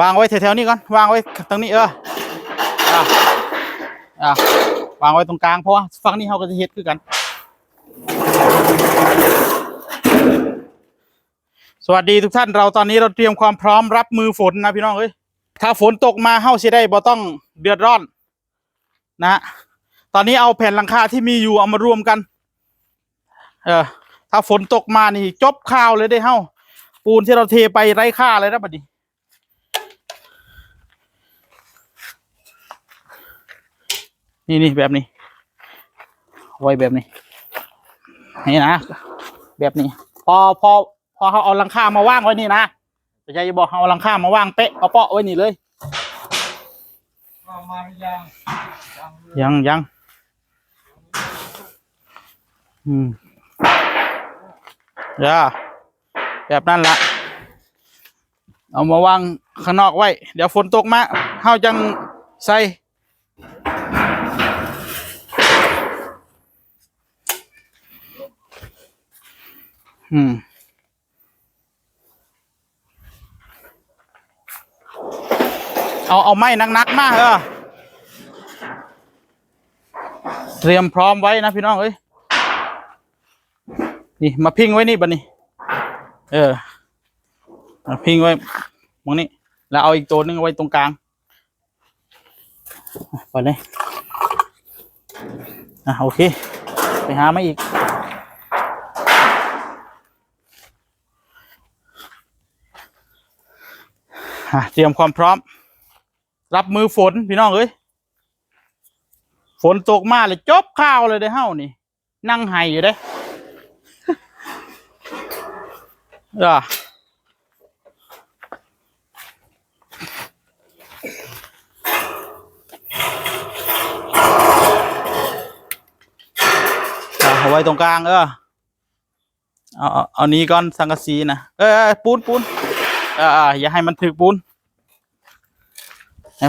วางไว้แถวๆนี้ก่อน วางไว้ตรงนี้เอออะอะวางไว้ตรงกลางเพราะว่าฝั่งนี้เขาก็จะเฮ็ดคือกัน สวัสดีทุกท่านเราตอนนี้เราเตรียมความพร้อมรับมือฝนนะพี่น้องเอ้ยถ้าฝนตกมาเฮาสิได้บ่ต้องเดือดร้อน นะฮะตอนนี้เอาแผ่นหลังคาที่มีอยู่เอามารวมกัน เออถ้าฝนตกมานี่จบข่าวเลยได้เฮ้าปูนที่เราเทไปไร้ค่าเลยนะบัดนี้ นี่นี่แบบนี้ไว้แบบนี้ นี่นะ แบบนี้ พอพอพอเขาเอาลังคามาว่างไว้นี่นะแต่ใจจะบอกเอาลังคามาว่างเป๊ะเอาเปาะไว้นี่เลยยังยังเลยยังยังอืมอย่าแบบนั้นละเอามาวางข้างนอกไว้ เดี๋ยวฝนตกมาเฮาจังใส่ อืมเอาเอาไม้นักๆมาเออเตรียมพร้อมไว้นะพี่น้องเอ้ยนี่มาพิงไว้นี่บัดนี้ เออมาพิงไว้มองนี้แล้วเอาอีกตัวนึงไว้ตรงกลางไปเลยอะโอเค ไปหามาอีก อะ เตรียมความพร้อม รับมือฝนพี่น้องเอ้ยฝนตกมาเลยจบข้าวเลยได้เฮ้านี่ นั่งไห้อยู่เด้เออเอาไว้ตรงกลางเออเอาเอานี้ก่อนสังกะสีนะเออปูนปูนออเอย่าให้มันถึกปูน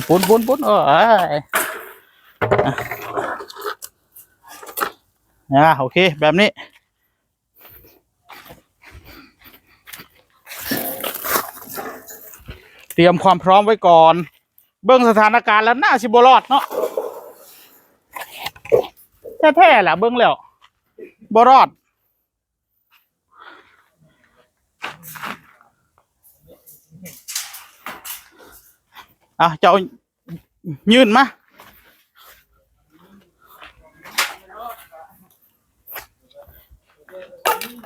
ปูนปูนปูนเออเอออ่าโอเค แบบนี้ เตรียมความพร้อมไว้ก่อน เบื้องสถานการณ์แล้วน่าสิบรอดเนาะแท้ๆแหละเบื้องแล้วบรอด อะเจ้ายืนมา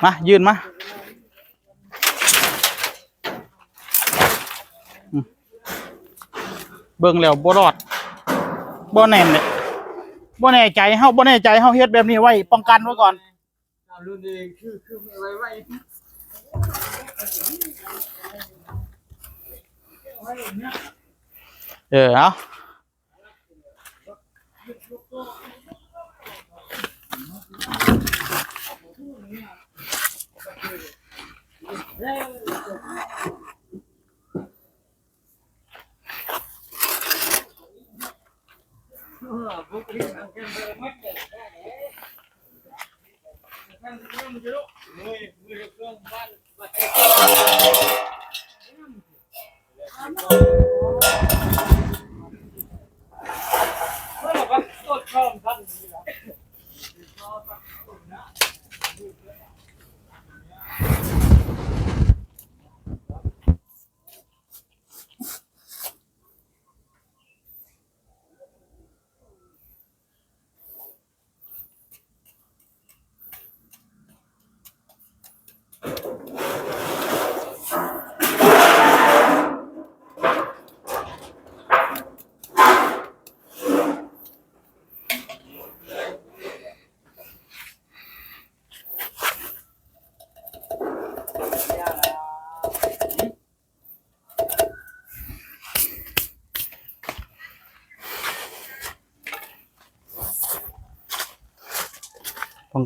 มายืนมาเบิ่งแล้วบ่รอดบ่แน่นเลยบ่แน่ใจเฮาบ่แน่ใจเฮาเฮ็ดแบบนี้ไว้ ป้องกันไว้ก่อนเอารุ่นเองคือคือไม่ไว้ไว้ เออเอาป้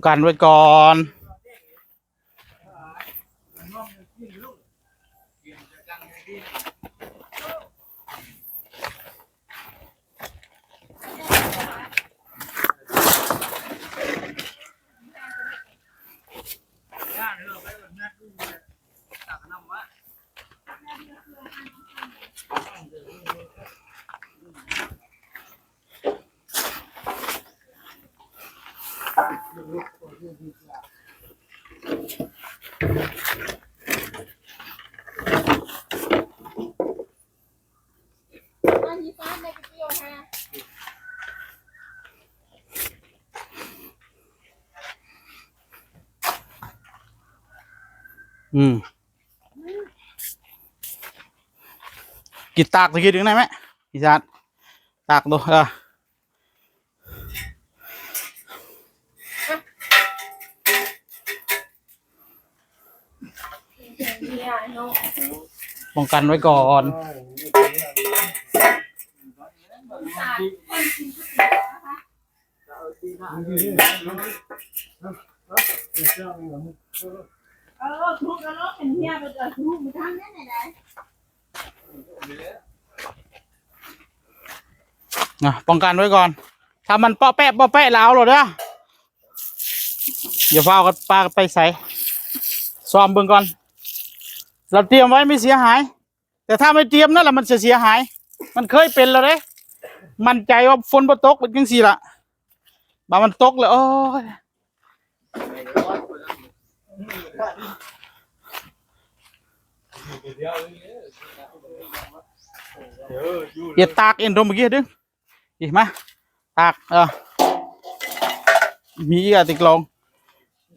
กันไว้ก่อน อืมกินตากตะกี้ถึงไหนไหมอีสานตากดูเออเนี่ยเนาะป้องกันไว้ก่อนเนะคะเออทุกแล้วเนาะเป็นเฮียไปเจอทุกมาทำได้ไหนได้นะป้องกันไว้ก่อน ถ้ามันเปาะแปะเปาะแปะแล้วหรอเด้ออย่าเฝ้ากันปลาไปใส่ซ้อมเบิ่งก่อน เราเตรียมไว้ไม่เสียหาย แต่ถ้าไม่เตรียมนั่นแหละมันจะเสียหาย มันเคยเป็นแล้วเด้มันใจว่าฝนบ่ตกเป็นจังซี่ละบามันตกเลยโอ้ย อียดตากเอ็นตรงเมื่อกี้ดึงอีกมาตากเออมีอีกอะติกลอง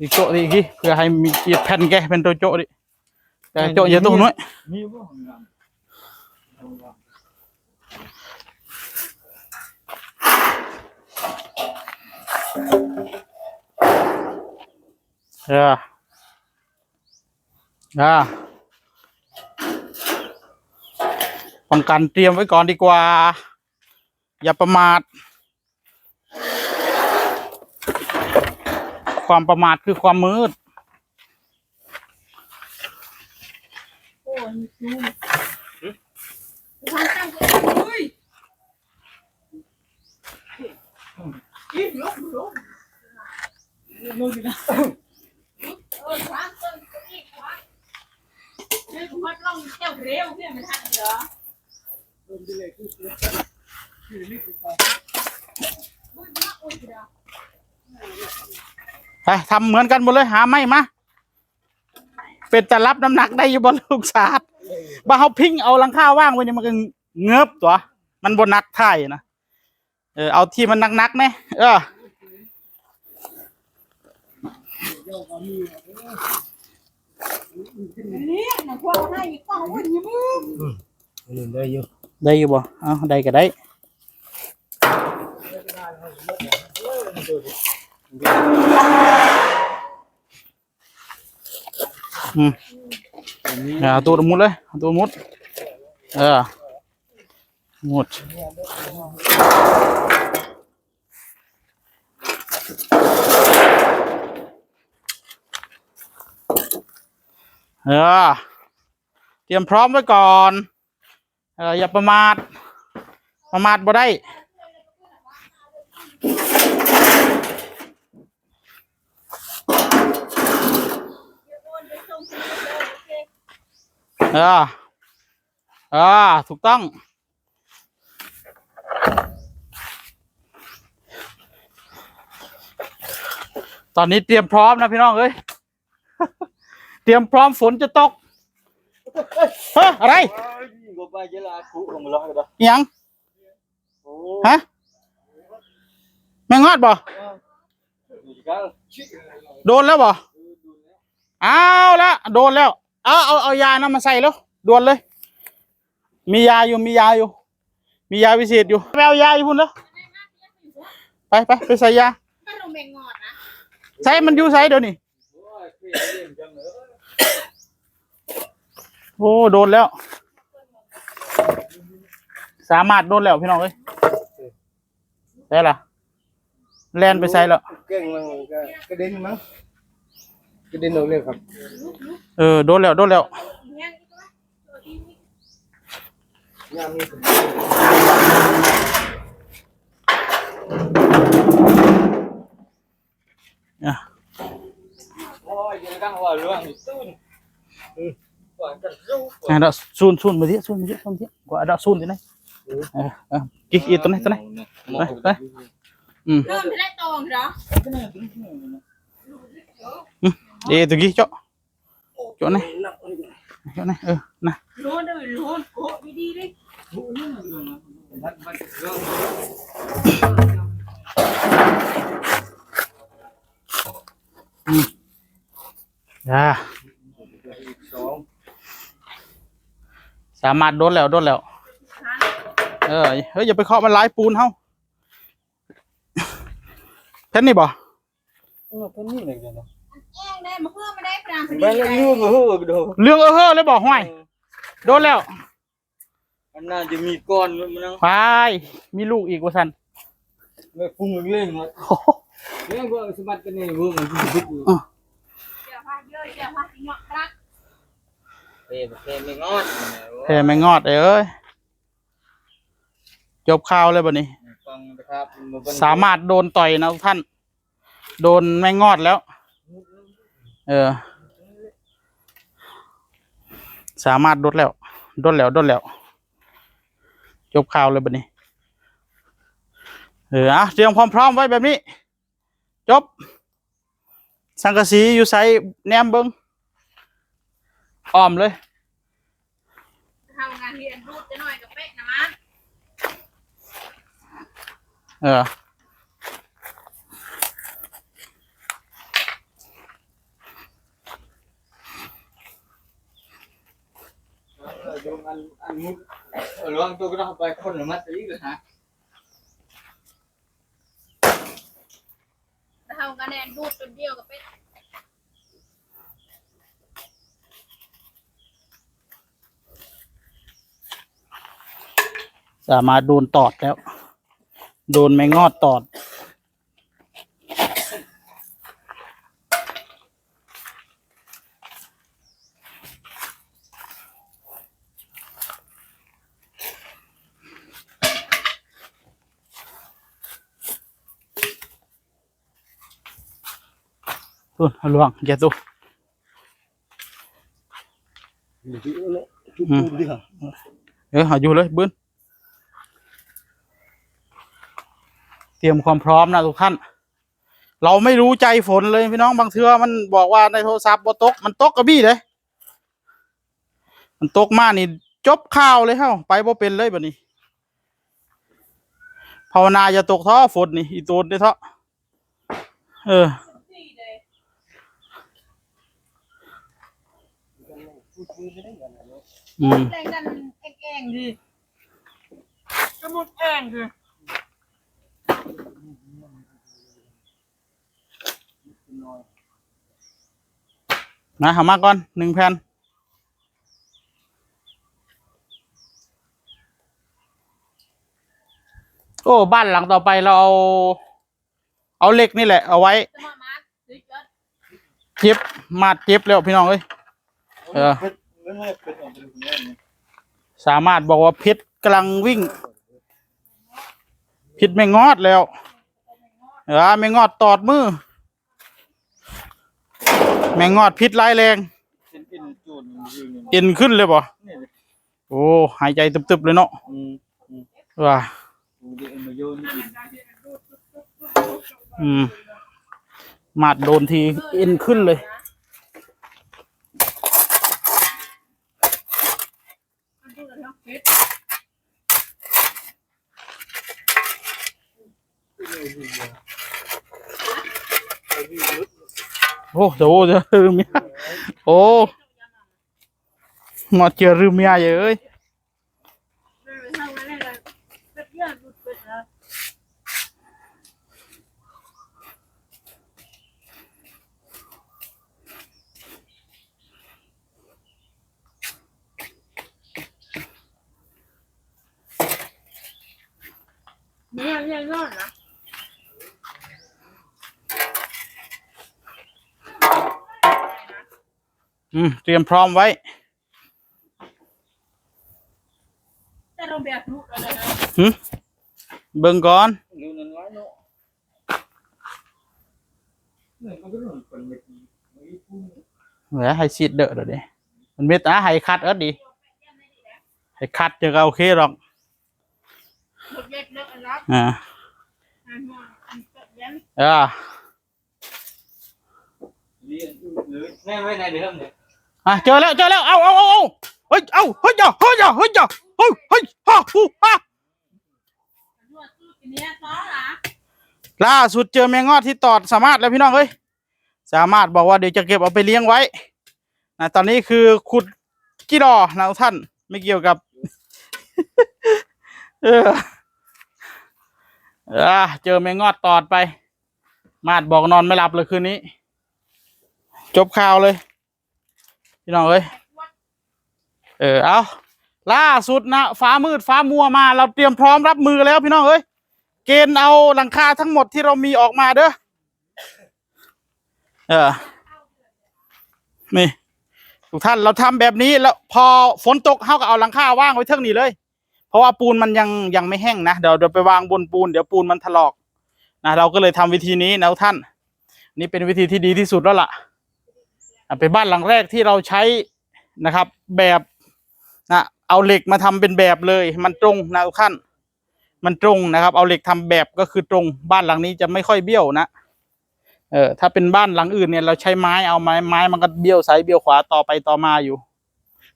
อีกโจ๊ะดิอีกทีเพื่อให้มีเอียดแผ่นแกเป็นตัวโจ๊ะดิแต่โจ๊ะอย่าตัวน้อยมีบ่ห้องน้เออเออป้องกันเตรียมไว้ก่อนดีกว่า อย่าประมาท ความประมาทคือความมืดโอ้ยซูทำตั้งเฮ้ยอิ่มลงลงำนู่นะเออควางต้นก็อีกควาง เฮ้ยคุณพัดลองเจ้าเร็วเพื่อนมันทันเหรอลงที่เลยคือคือนี่คือปลาบุญมากอุ้ยเด้อไปทำเหมือนกันหมดเลยหาไม่มาเป็นแต่รับน้ำหนักได้อยู่บนลูกสาดบ้าเขาพิงเอาลังคาว่างไว้เนี่ยมันก็เงือบตัว มันบนนักไทยนะเออเอาที่มันนักๆเนี่ยเออเนี่ยนะพวกให้อีกต้องอุ้ยมึงได้อยู่ได้อยู่บ่เอาได้ก็ได้อืมเอาตัวมุดเลยตัวมุดเออมุด เออ เตรียมพร้อมไว้ก่อน เอออย่าประมาท ประมาทบ่ได้ เออ เออ ถูกต้อง ตอนนี้เตรียมพร้อมนะพี่น้องเอ้ย เตรียมพร้อมฝนจะตกเฮ้ยอะไรก็ไปเจลาคุลงมาแล้วก็ได้อิหยังโอ้ฮะแมงงอดบ่ยกันโดนแล้วบ่เอาละโดนแล้ว เอาเอาเอายานะมาใส่แล้วด่วนเลย มียาอยู่มียาอยู่ มียาวิเศษอยู่ไปเอายาอยู่พุ่นแล้วไปไปไปใส่ยามันลงแมงงอดนะใส่มันอยู่ใส่เดี๋ยวนี้ โอ้ยเปลี่ยนเรื่องจังเลยโอ้โดนแล้ว สามารถโดนแล้วพี่น้องเอ้ยได้ละแลนไปใส่แล้วเก่งมั้งก็กระเด็นมั้งกระเด็นออกเลยครับ เออโดนแล้วโดนแล้วยังอีกวะ ตัวที่นี่ยามนี้อะโอ้ยยังกังว่าเรื่องนี่ตื้นอือก่อนกันรู้อะเดาซู นซูนมาดิซูนมาดิซูนมาดิกว่าเดาซูนที่ไหนเออเออกิ๊กอีตัวไหนตัวไหนไปไปอืมเริ่มจะได้ตองเหรอเอ๊ะตะกี้เจาะเจาะนี่เจาะนี่เออนะร้อนเลยร้อนโอ้ดีดีเลยบัดบัดเครื่องอ่าสองสามารถโดนแล้วโดนแล้ว เออเฮ้ยอย่าไปเคาะมันหลายปูนเฮาแค่นี้บ่เออเป็นนี่เลยเนาะแย่งได้มาเพื่อไม่ได้ปรางพอไปดีแล้วเลยยุ่งเหรอโดเรื่องเออเฮ้อเลยบอกห้วยโดนแล้วอันน่าจะมีก้อนมันนั่งไปมีลูกอีกว่าสันไม่ฟุ้งเล่งๆอะโอ้โหเล่นก็สมัดกันนี่เบิ่งมันดึกอยู่เดี๋ยวพาเยอะเดี๋ยวพาสิเนาะครับ เอ้ยเอ้ยไม่งอดแพ่ไม่งอดเอ้ยจบข่าวเลยบ่นี้ ฟังนะครับสามารถโดนต่อยนะทุกท่าน โดนไม่งอดแล้ว เออ สามารถโดนแล้วโดนแล้วโดนแล้ว จบข่าวเลยบัดนี้ เออเตรียมความพร้อมไว้แบบนี้ จบ สังกะสีอยู่ใส่แนมเบิงอ้อมเลยทำงานเรียนรูดจะหน่อยกับเป๊ะนะมันเออดูอันอันมุดระวังตัวก็ต้องไปคนละมัดอีกเลยฮะ ทำกันแนนรูดจนเดียวกับเป๊ะ สามารถโดนตอดแล้ว โดนไม่งอดตอดตุนเอาลวงอย่าตุทุกคนดิค่ะเออเอาอยู่เลยบื้นเตรียมความพร้อมนะทุกท่าน เราไม่รู้ใจฝนเลยพี่น้องบางเทือมันบอกว่าในโทรศัพท์บตกมันตกกระบี้เลย มันตกมากนี่จบข่าวเลยเฮ้าไปบ่เป็นเลยแบัดนี้ ภาวนาอย่าตกท่อฝนนี่อีโตนได้ท่อเออเอืมแรงดันแอ่งแองดิกระมุดแอ่งดิ นะหามาก่อนหนึ่งแผ่นโอ้บ้านหลังต่อไปเราเอา เอาเหล็กนี่แหละ เอาไว้เจ็บมาดเจ็บแล้วพี่น้องเอ้ยเออสามารถบอกว่าพิษกำลังวิ่ง พิษไม่งอดแล้วเออไม่งอดตอดมือ ไม่งอดพิษร้ายแรงเป็นอินจูนยืนเอ็นขึ้นเลยบ่นี่โอ้หายใจตึบๆเลยเนาะอืมว่าดูดิมาโยนนี่อืมมาดโดนทีเอ็นขึ้นเลยมันพูดกันทั้งเป๊ะ โอ้โหเจอรือเมียโอ้หมดเจอรือเมียเยอะเอ้ยไม่เลยเป็ดเยอะดูเป็ดนะเนี่ยเนี่ยยอดนะ อืมเตรียมพร้อมไว้ แต่เราแบบรู้อะไรนะหึเบิ่งก่อนดูนั่นไว้เนาะนี่มันก็หนุนคนเมื่อกี้เมื่อกี้พูดเหลือให้ซีดเดอะเดี๋ยวดิมันเม็ดนะให้คัดเอิดดีให้คัดจะก็โอเคหรอก หมดเล็กเลิกอันรับอ่า อันมอนอันยันเออเรียนเลยแน่ไม่ในเดิมเนี่ย อะเจอแล้วเจอแล้วเอาเอาเอาเอาเฮ้ยเอาเฮ้ยอย่าเฮ้ยอย่าเฮ้ยอย่าเฮ้ยเฮ้ยฮ่าฮู้ฮ่าล่าสุดเจอแมงงอดที่ตอดสามารถแล้วพี่น้องเอ้ยสามารถบอกว่าเดี๋ยวจะเก็บเอาไปเลี้ยงไว้นะตอนนี้คือขุดกี่ดอนะท่านไม่เกี่ยวกับ เออเออเจอแมงงอดตอดไป มาดบอกนอนไม่หลับเลยคืนนี้ จบข่าวเลย พี่น้องเอ้ยเออเอาล่าสุดนะฟ้ามืดฟ้ามัวมา เราเตรียมพร้อมรับมือแล้วพี่น้องเอ้ยเกณฑ์เอาหลังคาทั้งหมดที่เรามีออกมาเด้อเออนี่ทุกท่านเราทำแบบนี้แล้วพอฝนตกเขาก็เอาหลังคาว่างไว้เท่านี้เลย เพราะว่าปูนมันยังยังไม่แห้งนะเดี๋ยวเดี๋ยวไปวางบนปูนเดี๋ยวปูนมันถลอกนะเราก็เลยทำวิธีนี้นะท่าน นี่เป็นวิธีที่ดีที่สุดแล้วละ่ะ เป็นบ้านหลังแรกที่เราใช้นะครับ แบบนะเอาเหล็กมาทำเป็นแบบเลย มันตรงนะทุกท่าน มันตรงนะครับ เอาเหล็กทำแบบก็คือตรงบ้านหลังนี้จะไม่ค่อยเบี้ยวนะเออถ้าเป็นบ้านหลังอื่นเนี่ยเราใช้ไม้เอาไม้ไม้มันก็เบี้ยวซ้ายเบี้ยวขวาต่อไปต่อมาอยู่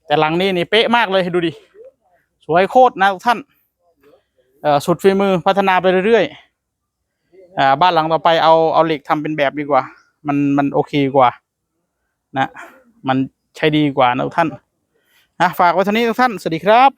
แต่หลังนี้นี่เป๊ะมากเลยดูดิสวยโคตรนะทุกท่านเออสุดฝีมือพัฒนาไปเรื่อยๆอ่าบ้านหลังต่อไปเอาเอาเหล็กทำเป็นแบบดีกว่า มันมันโอเคกว่า นะ มันใช้ดีกว่านะทุกท่านนะฝากไว้เท่านี้ทุกท่าน สวัสดีครับ